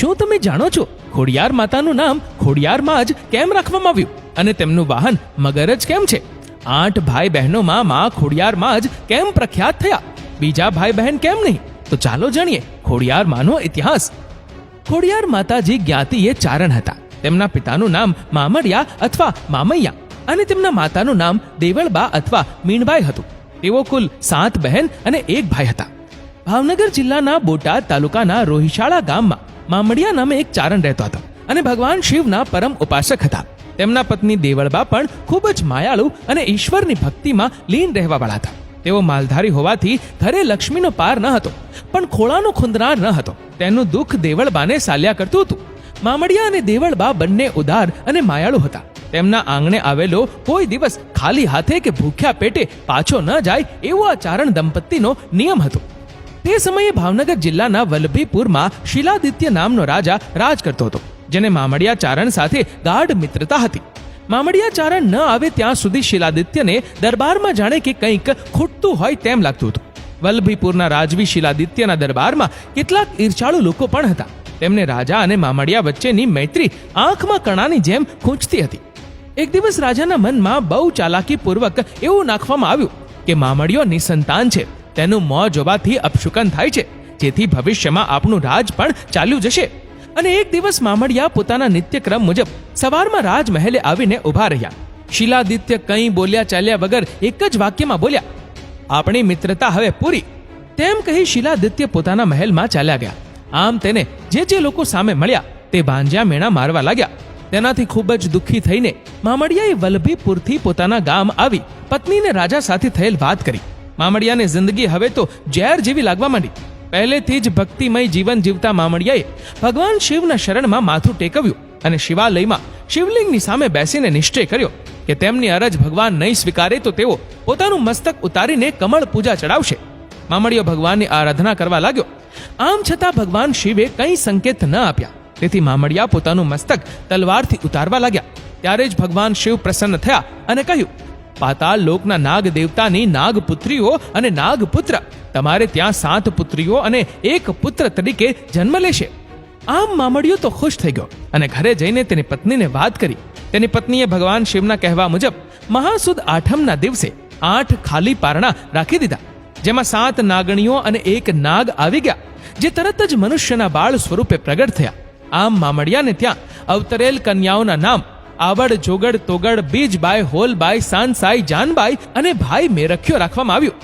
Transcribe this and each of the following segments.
શું તમે જાણો છો? ખોડિયાર માતાનું નામ ખોડિયારમાં જ કેમ રાખવામાં આવ્યું? અને તેમનું વાહન મગર જ કેમ છે? આઠ ભાઈ બહેનોમાં માં ખોડિયારમાં જ કેમ પ્રખ્યાત થયા? બીજા ભાઈ બહેન કેમ નહીં? તો ચાલો જાણીએ ખોડિયાર માનો ઇતિહાસ. ખોડિયાર માતાજી જ્ઞાતિએ ચારણ હતા. તેમના પિતાનું નામ મામડિયા અથવા મામૈયા અને તેમના માતાનું નામ દેવળબા અથવા મીણબાઈ હતું. તેઓ કુલ સાત બહેન અને એક ભાઈ હતા. ભાવનગર જિલ્લાના બોટાદ તાલુકાના રોહિશાળા ગામમાં મામડિયા નામે એક ચારણ રહેતો હતો અને ભગવાન શિવના પરમ ઉપાસક હતા. તેમના પત્ની દેવળબા પણ ખૂબ જ માયાળુ અને ઈશ્વરની ભક્તિમાં લીન રહેવાવાળા હતા. તેઓ માલધારી હોવાથી ઘરે લક્ષ્મીનો પાર ન હતો, પણ ખોળાનો ખુંદનાર ન હતો. તેનું દુઃખ દેવળબાને સાલ્યા કરતું હતું. મામડિયા અને દેવળબા બંને ઉદાર અને માયાળુ હતા. તેમના આંગણે આવેલો કોઈ દિવસ ખાલી હાથે કે ભૂખ્યા પેટે પાછો ન જાય એવો આ ચારણ દંપતીનો નિયમ હતો. તે સમયે ભાવનગર જિલ્લાના વલ્લભીપુરમાં શિલાદિત્ય નામનો રાજા રાજ કરતો હતો, જેને મામડિયા ચારણ સાથે ગાઢ મિત્રતા હતી. મામડિયા ચારણ ન આવે ત્યાં સુધી શિલાદિત્યને દરબારમાં જાણે કે કંઈક ખૂટતું હોય તેમ લાગતું હતું. વલ્લભીપુરના રાજવી શિલાદિત્યના દરબારમાં કેટલાક ઈર્ષાળુ લોકો પણ હતા. તેમને રાજા અને મામડિયા વચ્ચેની મૈત્રી આંખમાં કણાની જેમ ખૂંચતી હતી. એક દિવસ રાજાના મનમાં બહુ ચાલાકીપૂર્વક એવું નાખવામાં આવ્યું કે મામડિયો નિસંતાન છે. તેનું મોં જોવાથી અપશુકન થાય છે. જેથી ભવિષ્યમાં આપણું રાજ પણ ચાલ્યું જશે. અને એક દિવસ મામડિયા પોતાના નિત્યક્રમ મુજબ સવારમાં રાજમહેલે આવીને ઊભા રહ્યા. શિલાદિત્ય કંઈ બોલ્યા ચાલ્યા વગર એક જ વાક્યમાં બોલ્યા, આપણી મિત્રતા હવે પૂરી. તેમ કહી શિલાદિત્ય પોતાના મહેલમાં ચાલ્યા ગયા. આમ તેને જે જે લોકો સામે મળ્યા તે ભાંજ્યા મેણા મારવા લાગ્યા. તેનાથી ખૂબ જ દુઃખી થઈને મામડિયાએ વલ્લભીપુરથી પોતાના ગામ આવી પત્નીને રાજા સાથે થયેલ વાત કરી. મામડિયાને જિંદગી હવે તો ઝેર જેવી લાગવા માંડી. પહેલેથી જ ભક્તિમય જીવન જીવતા મામડિયાએ ભગવાન શિવના શરણમાં માથું ટેકવ્યું અને શિવાલયમાં શિવલિંગની સામે બેસીને નિશ્ચય કર્યો કે તેમની અરજ ભગવાન નહીં સ્વીકારે તો તેઓ પોતાનું મસ્તક ઉતારીને કમળ પૂજા ચડાવશે. મામડિયો ભગવાનની આરાધના કરવા લાગ્યો. આમ છતાં ભગવાન શિવે કંઈ સંકેત ન આપ્યા. તેથી મામડિયા પોતાનું મસ્તક તલવારથી ઉતારવા લાગ્યા. ત્યારે જ ભગવાન શિવ પ્રસન્ન થયા અને કહ્યું પાતાળ લોકના નાગ દેવતાની નાગ પુત્રીઓ અને નાગ પુત્ર તમારે ત્યાં સાત પુત્રીઓ અને એક પુત્ર તરીકે જન્મ લેશે. આમ મામડિયો તો ખુશ થઈ ગયો અને ઘરે જઈને તેની પત્નીને વાત કરી. તેની પત્નીએ ભગવાન શિવના કહેવા મુજબ મહાસુદ આઠમના દિવસે આઠ ખાલી પારણા રાખી દીધા. જેમાં સાત નાગણીઓ અને એક નાગ આવી ગયા, જે તરત જ મનુષ્યના બાળ સ્વરૂપે પ્રગટ થયા. આમ મામડિયાને ત્યાં અવતરેલ કન્યાઓના નામ આવડ, જોગડ, તોગડ બીજબાઈ હોલબાઈ સાનસાઈ જાનબાઈ અને ભાઈ મેરખ્યો રાખવામાં આવ્યું.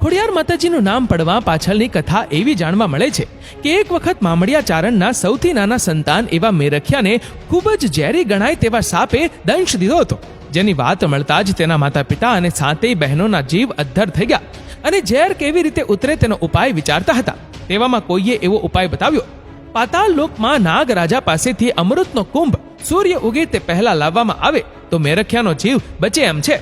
ખોડિયાર માતાજીનું નામ પડવા પાછળની કથા એવી જાણવા મળે છે કે એક વખત મામડિયા ચારણના સૌથી નાના સંતાન એવા મેરખિયાને ખૂબ જ ઝેરી ગણાય તેવા સાપે દંશ દીધો હતો. જેની વાત મળતા જ તેના માતા પિતા અને સાતેય બહેનોના જીવ અદ્ધર થઈ ગયા અને ઝેર કેવી રીતે ઉતરે તેનો ઉપાય વિચારતા હતા. તેવામાં કોઈએ એવો ઉપાય બતાવ્યો. પાતાળ લોકમાં નાગ રાજા પાસેથી અમૃતનો કુંભ સૂર્ય ઉગે તે પહેલા લાવવામાં આવે, તો મેરખ્યાનો જીવ બચે એમ છે.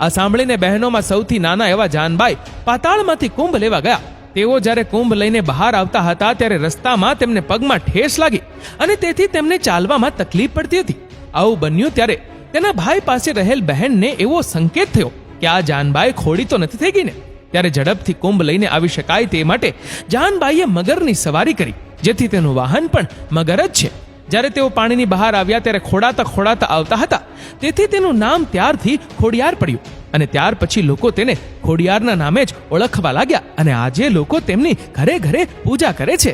આ સાંભળીને બહેનોમાં સૌથી નાના એવા જાનબાઈ પાતાળમાંથી કુંભ લેવા ગયા. તેઓ જ્યારે કુંભ લઈને બહાર આવતા હતા, ત્યારે રસ્તામાં તેમને પગમાં ઠેસ લાગી અને તેથી તેમને ચાલવામાં તકલીફ પડતી હતી. આવું બન્યું ત્યારે તેના ભાઈ પાસે રહેલ બહેનને એવો સંકેત થયો કે આ જાનબાઈ ખોડી તો નથી થઈ ગઈ ને ત્યારે ઝડપથી કુંભ લઈને આવી શકાય તે માટે જાનબાઈએ મગરની સવારી કરી, જેથી તેનું વાહન પણ મગર જ છે. જ્યારે તેઓ પાણીની બહાર આવ્યા ત્યારે ખોડાતા ખોડાતા આવતા હતા. તેથી તેનું નામ ત્યારથી ખોડિયાર પડ્યું અને ત્યાર પછી લોકો તેને ખોડિયારના નામે જ ઓળખવા લાગ્યા અને આજે લોકો તેમની ઘરે ઘરે પૂજા કરે છે.